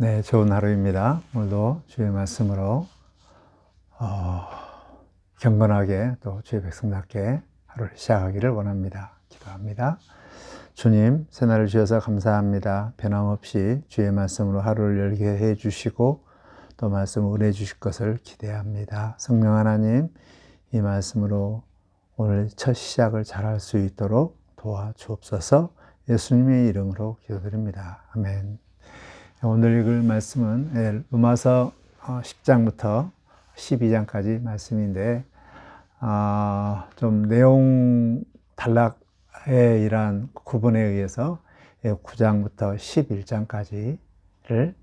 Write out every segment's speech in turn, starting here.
네, 좋은 하루입니다. 오늘도 주의 말씀으로 어, 경건하게 또 주의 백성답게 하루를 시작하기를 원합니다. 기도합니다. 주님, 새날을 주셔서 감사합니다. 변함없이 주의 말씀으로 하루를 열게 해 주시고 또 말씀을 은혜 주실 것을 기대합니다. 성령 하나님, 이 말씀으로 오늘 첫 시작을 잘 할 수 있도록 도와주옵소서 예수님의 이름으로 기도드립니다. 아멘. 오늘 읽을 말씀은 예, 로마서 10장부터 12장까지 말씀인데 아, 좀 내용 단락에 이러한 구분에 의해서 9장부터 11장까지를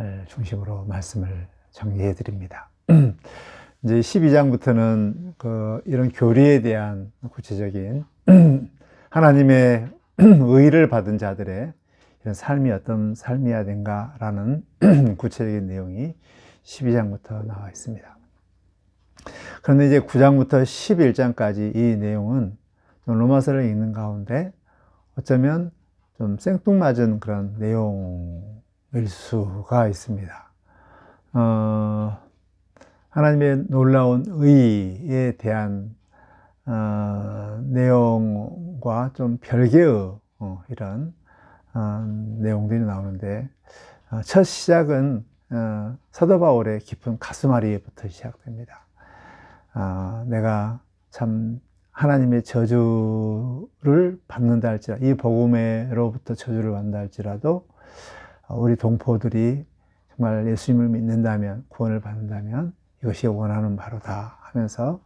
예, 중심으로 말씀을 정리해 드립니다. 이제 12장부터는 그 이런 교리에 대한 구체적인 하나님의 의를 받은 자들의 삶이 어떤 삶이어야 된가라는 구체적인 내용이 12장부터 나와 있습니다. 그런데 이제 9장부터 11장까지 이 내용은 좀 로마서를 읽는 가운데 어쩌면 좀 생뚱맞은 그런 내용일 수가 있습니다. 어, 하나님의 놀라운 의에 대한 어, 내용과 좀 별개의 어, 이런 어, 내용들이 나오는데 어, 첫 시작은 어, 사도 바울의 깊은 가슴앓이부터 시작됩니다. 아, 내가 참 하나님의 저주를 받는다 할지라도 이 복음으로부터 저주를 받는다 할지라도 우리 동포들이 정말 예수님을 믿는다면 구원을 받는다면 이것이 원하는 바로다 하면서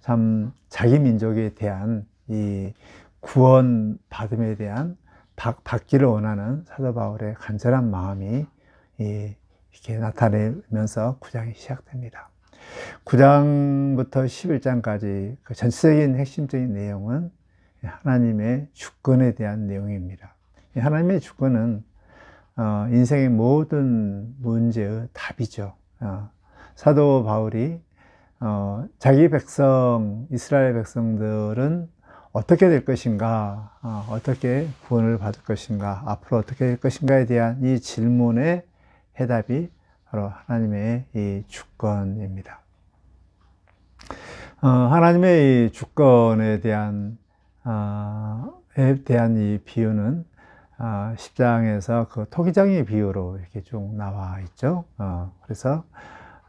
참 자기 민족에 대한 이 구원 받음에 대한 받 기를 원하는 사도 바울의 간절한 마음이 이렇게 나타내면서 구장이 시작됩니다. 9장부터 11장까지 그 전체적인 핵심적인 내용은 하나님의 주권에 대한 내용입니다. 하나님의 주권은 어, 인생의 모든 문제의 답이죠. 어, 사도 바울이 어, 자기 백성, 이스라엘 백성들은 어떻게 될 것인가, 어떻게 구원을 받을 것인가, 앞으로 어떻게 될 것인가에 대한 이 질문의 해답이 바로 하나님의 이 주권입니다. 어, 하나님의 이 주권에 대한 어, 에 대한 이 비유는 어, 10장에서 그 토기장의 비유로 이렇게 쭉 나와 있죠. 어, 그래서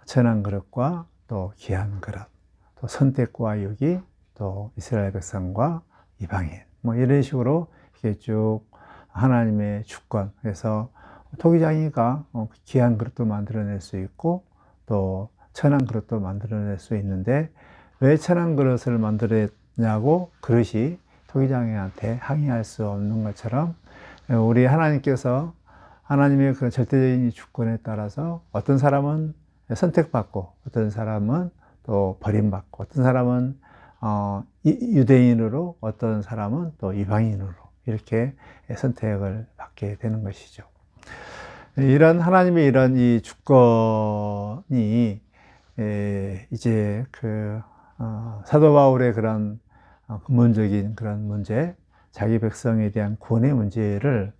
천한 그릇과 또 귀한 그릇, 또 선택과 유기, 또 이스라엘 백성과 이방인, 뭐 이런 식으로 이렇게 쭉 하나님의 주권, 그래서 토기장이가 어, 귀한 그릇도 만들어낼 수 있고 또 천한 그릇도 만들어낼 수 있는데 왜 천한 그릇을 만들었냐고 그릇이 토기장이한테 항의할 수 없는 것처럼 우리 하나님께서 하나님의 그 절대적인 주권에 따라서 어떤 사람은 선택받고 어떤 사람은 또 버림받고 어떤 사람은 어, 유대인으로 어떤 사람은 또 이방인으로 이렇게 선택을 받게 되는 것이죠. 이런 하나님의 이런 이 주권이 이제 그 어, 사도 바울의 그런 어, 근본적인 그런 문제, 자기 백성에 대한 구원의 문제를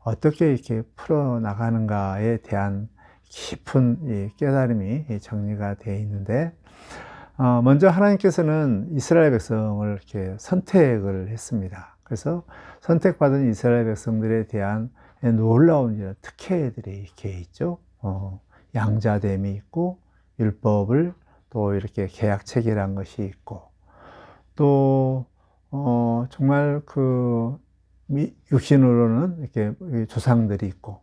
어떻게 이렇게 풀어 나가는가에 대한 깊은 깨달음이 정리가 되어 있는데, 어, 먼저 하나님께서는 이스라엘 백성을 이렇게 선택을 했습니다. 그래서 선택받은 이스라엘 백성들에 대한 놀라운 특혜들이 이렇게 있죠. 어, 양자됨이 있고, 율법을 또 이렇게 계약 체계란 것이 있고, 또, 어, 정말 그, 육신으로는 이렇게 조상들이 있고,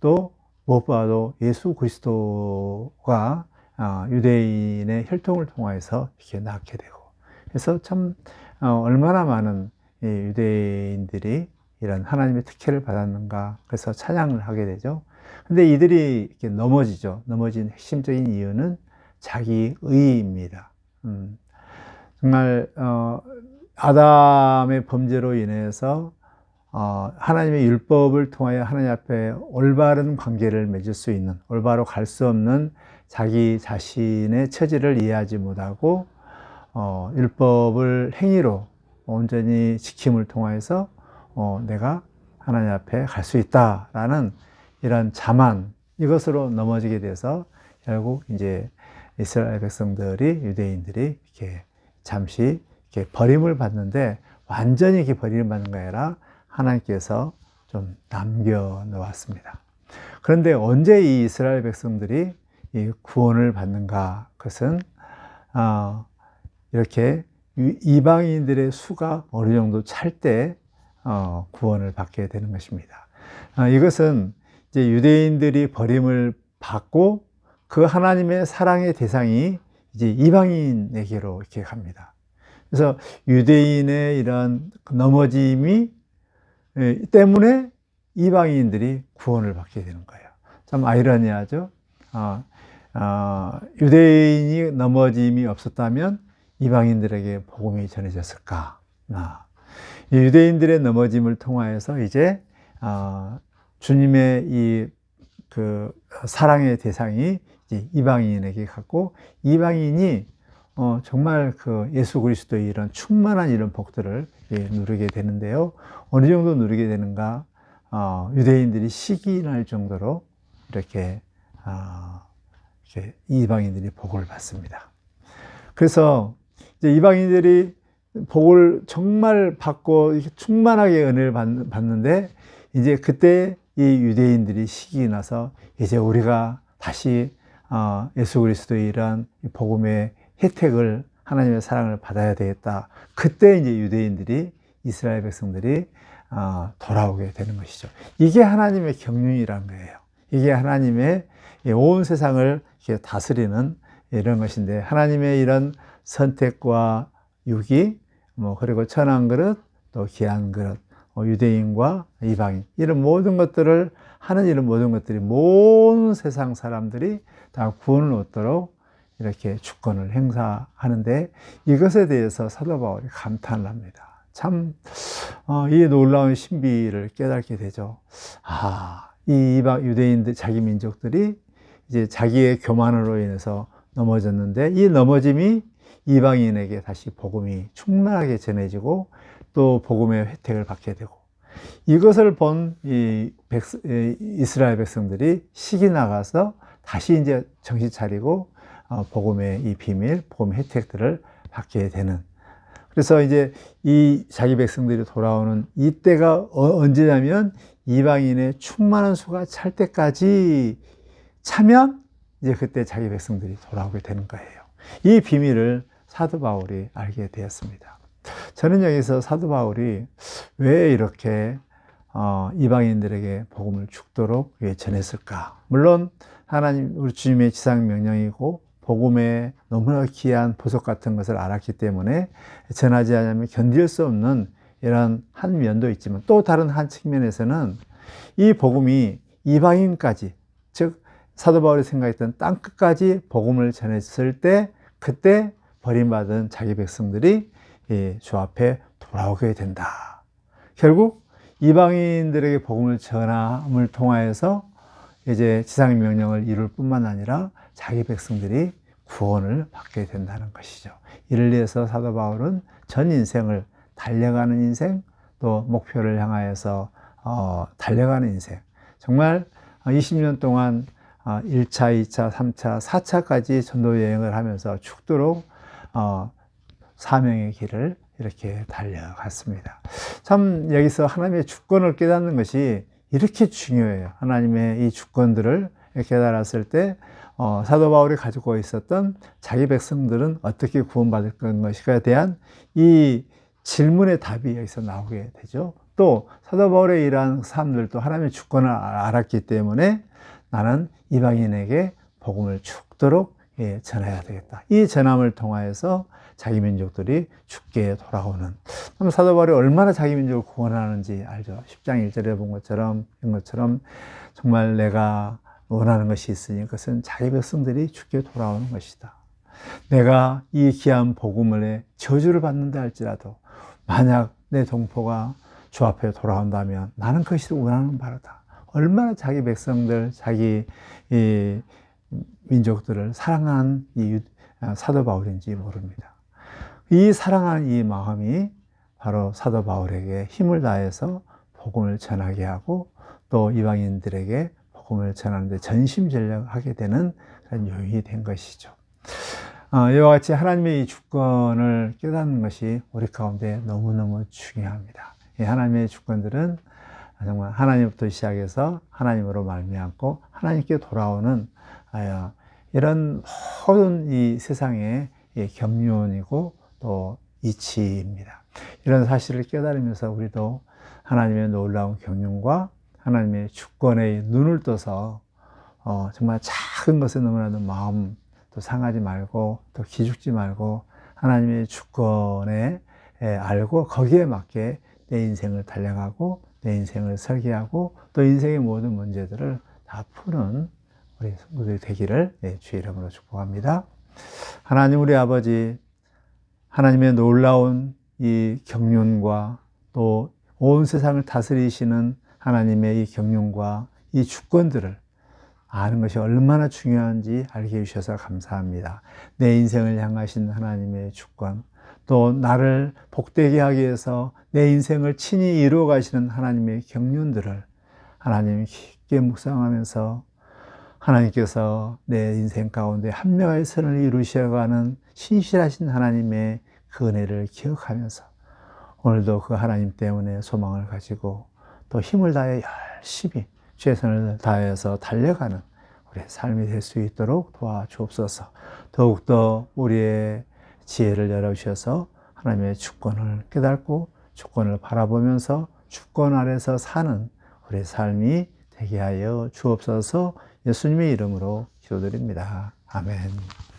또, 무엇보다도 예수 그리스도가 아, 유대인의 혈통을 통해서 이렇게 낳게 되고, 그래서 참, 어, 얼마나 많은 유대인들이 이런 하나님의 특혜를 받았는가, 그래서 찬양을 하게 되죠. 근데 이들이 이렇게 넘어지죠. 넘어진 핵심적인 이유는 자기 의입니다. 음, 정말 어, 아담의 범죄로 인해서 어, 하나님의 율법을 통하여 하나님 앞에 올바른 관계를 맺을 수 있는 올바로 갈 수 없는 자기 자신의 처지를 이해하지 못하고 어, 율법을 행위로 온전히 지킴을 통하여서 어, 내가 하나님 앞에 갈 수 있다라는 이런 자만 이것으로 넘어지게 돼서 결국 이제 이스라엘 백성들이 유대인들이 이렇게 잠시 이렇게 버림을 받는데 완전히 이렇게 버림을 받는 게 아니라 하나님께서 좀 남겨 놓았습니다. 그런데 언제 이 이스라엘 백성들이 이 구원을 받는가? 그것은 어, 이렇게 이방인들의 수가 어느 정도 찰때 어, 구원을 받게 되는 것입니다. 어, 이것은 이제 유대인들이 버림을 받고 그 하나님의 사랑의 대상이 이제 이방인에게로 이렇게 갑니다. 그래서 유대인의 이런 넘어짐이 예, 때문에 이방인들이 구원을 받게 되는 거예요. 참 아이러니하죠. 어, 어, 유대인이 넘어짐이 없었다면 이방인들에게 복음이 전해졌을까? 아, 유대인들의 넘어짐을 통하여서 이제 어, 주님의 이 그 사랑의 대상이 이방인에게 갔고 이방인이 어, 정말 그 예수 그리스도의 이런 충만한 이런 복들을 예, 누리게 되는데요. 어느 정도 누리게 되는가? 어, 유대인들이 시기 날 정도로 이렇게, 어, 이방인들이 복을 받습니다. 그래서 이방인들이 복을 정말 받고 충만하게 은혜를 받는데 이제 그때 이 유대인들이 시기 나서 이제 우리가 다시 어, 예수 그리스도의 이러한 복음의 혜택을 하나님의 사랑을 받아야 되겠다. 그때 이제 유대인들이 이스라엘 백성들이 어, 돌아오게 되는 것이죠. 이게 하나님의 경륜이란 거예요. 이게 하나님의 온 세상을 다스리는 이런 것인데 하나님의 이런 선택과 유기, 뭐 그리고 천한 그릇, 또 귀한 그릇, 뭐 유대인과 이방인 이런 모든 것들을 하는 이런 모든 것들이 모든 세상 사람들이 다 구원을 얻도록 이렇게 주권을 행사하는데 이것에 대해서 사도 바울이 감탄을 합니다. 참, 어, 이 놀라운 신비를 깨닫게 되죠. 아, 이 이방 유대인들, 자기 민족들이 이제 자기의 교만으로 인해서 넘어졌는데 이 넘어짐이 이방인에게 다시 복음이 충만하게 전해지고 또 복음의 혜택을 받게 되고 이것을 본 이 이스라엘 백성들이 시기 나가서 다시 이제 정신 차리고 어, 복음의 이 비밀, 복음 혜택들을 받게 되는. 그래서 이제 이 자기 백성들이 돌아오는 이때가 어, 언제냐면 이방인의 충만한 수가 찰 때까지 차면 이제 그때 자기 백성들이 돌아오게 되는 거예요. 이 비밀을 사도 바울이 알게 되었습니다. 저는 여기서 사도 바울이 왜 이렇게 어, 이방인들에게 복음을 죽도록 전했을까? 물론 하나님 우리 주님의 지상 명령이고 복음의 너무나 귀한 보석 같은 것을 알았기 때문에 전하지 않으면 견딜 수 없는 이런 한 면도 있지만 또 다른 한 측면에서는 이 복음이 이방인까지 즉 사도 바울이 생각했던 땅 끝까지 복음을 전했을 때 그때 버림받은 자기 백성들이 주 앞에 돌아오게 된다. 결국 이방인들에게 복음을 전함을 통하여서 이제 지상의 명령을 이룰 뿐만 아니라 자기 백성들이 구원을 받게 된다는 것이죠. 이를 위해서 사도 바울은 전 인생을 달려가는 인생, 또 목표를 향하여서 어, 달려가는 인생. 정말 20년 동안 1차, 2차, 3차, 4차까지 전도 여행을 하면서 죽도록 어, 사명의 길을 이렇게 달려갔습니다. 참 여기서 하나님의 주권을 깨닫는 것이 이렇게 중요해요. 하나님의 이 주권들을 깨달았을 때 어, 사도 바울이 가지고 있었던 자기 백성들은 어떻게 구원받을 것인가에 대한 이 질문의 답이 여기서 나오게 되죠. 또 사도 바울의 이러한 사람들도 하나님의 주권을 알았기 때문에 나는 이방인에게 복음을 죽도록 예, 전해야 되겠다. 이 전함을 통하여서 자기 민족들이 죽게 돌아오는. 그럼 사도 바울이 얼마나 자기 민족을 구원하는지 알죠. 10장 1절에 본 것처럼, 이런 것처럼 정말 내가 원하는 것이 있으니 그것은 자기 백성들이 죽게 돌아오는 것이다. 내가 이 귀한 복음을 저주를 받는다 할지라도 만약 내 동포가 주 앞에 돌아온다면 나는 그것이 원하는 바로다. 얼마나 자기 백성들, 자기 민족들을 사랑한 이 사도 바울인지 모릅니다. 이 사랑하는 이 마음이 바로 사도 바울에게 힘을 다해서 복음을 전하게 하고 또 이방인들에게 복음을 전하는데 전심전력하게 되는 그런 요인이 된 것이죠. 어, 이와 같이 하나님의 이 주권을 깨닫는 것이 우리 가운데 너무너무 중요합니다. 이 하나님의 주권들은 정말 하나님부터 시작해서 하나님으로 말미암고 하나님께 돌아오는 아, 이런 모든 이 세상의 경륜이고 또 이치입니다. 이런 사실을 깨달으면서 우리도 하나님의 놀라운 경륜과 하나님의 주권에 눈을 떠서 어, 정말 작은 것에 너무나도 마음 또 상하지 말고 또 기죽지 말고 하나님의 주권에 알고 거기에 맞게 내 인생을 달려가고 내 인생을 설계하고 또 인생의 모든 문제들을 다 푸는 우리 성도들이 되기를 네, 주의 이름으로 축복합니다. 하나님 우리 아버지 하나님의 놀라운 이 경륜과 또 온 세상을 다스리시는 하나님의 이 경륜과 이 주권들을 아는 것이 얼마나 중요한지 알게 해주셔서 감사합니다. 내 인생을 향하신 하나님의 주권, 또 나를 복되게 하기 위해서 내 인생을 친히 이루어 가시는 하나님의 경륜들을 하나님 깊게 묵상하면서 하나님께서 내 인생 가운데 한 명의 선을 이루셔가는 신실하신 하나님의 그 은혜를 기억하면서 오늘도 그 하나님 때문에 소망을 가지고 또 힘을 다해 열심히 최선을 다해서 달려가는 우리의 삶이 될 수 있도록 도와주옵소서. 더욱더 우리의 지혜를 열어주셔서 하나님의 주권을 깨닫고 주권을 바라보면서 주권 아래서 사는 우리의 삶이 되게 하여 주옵소서 예수님의 이름으로 기도드립니다. 아멘.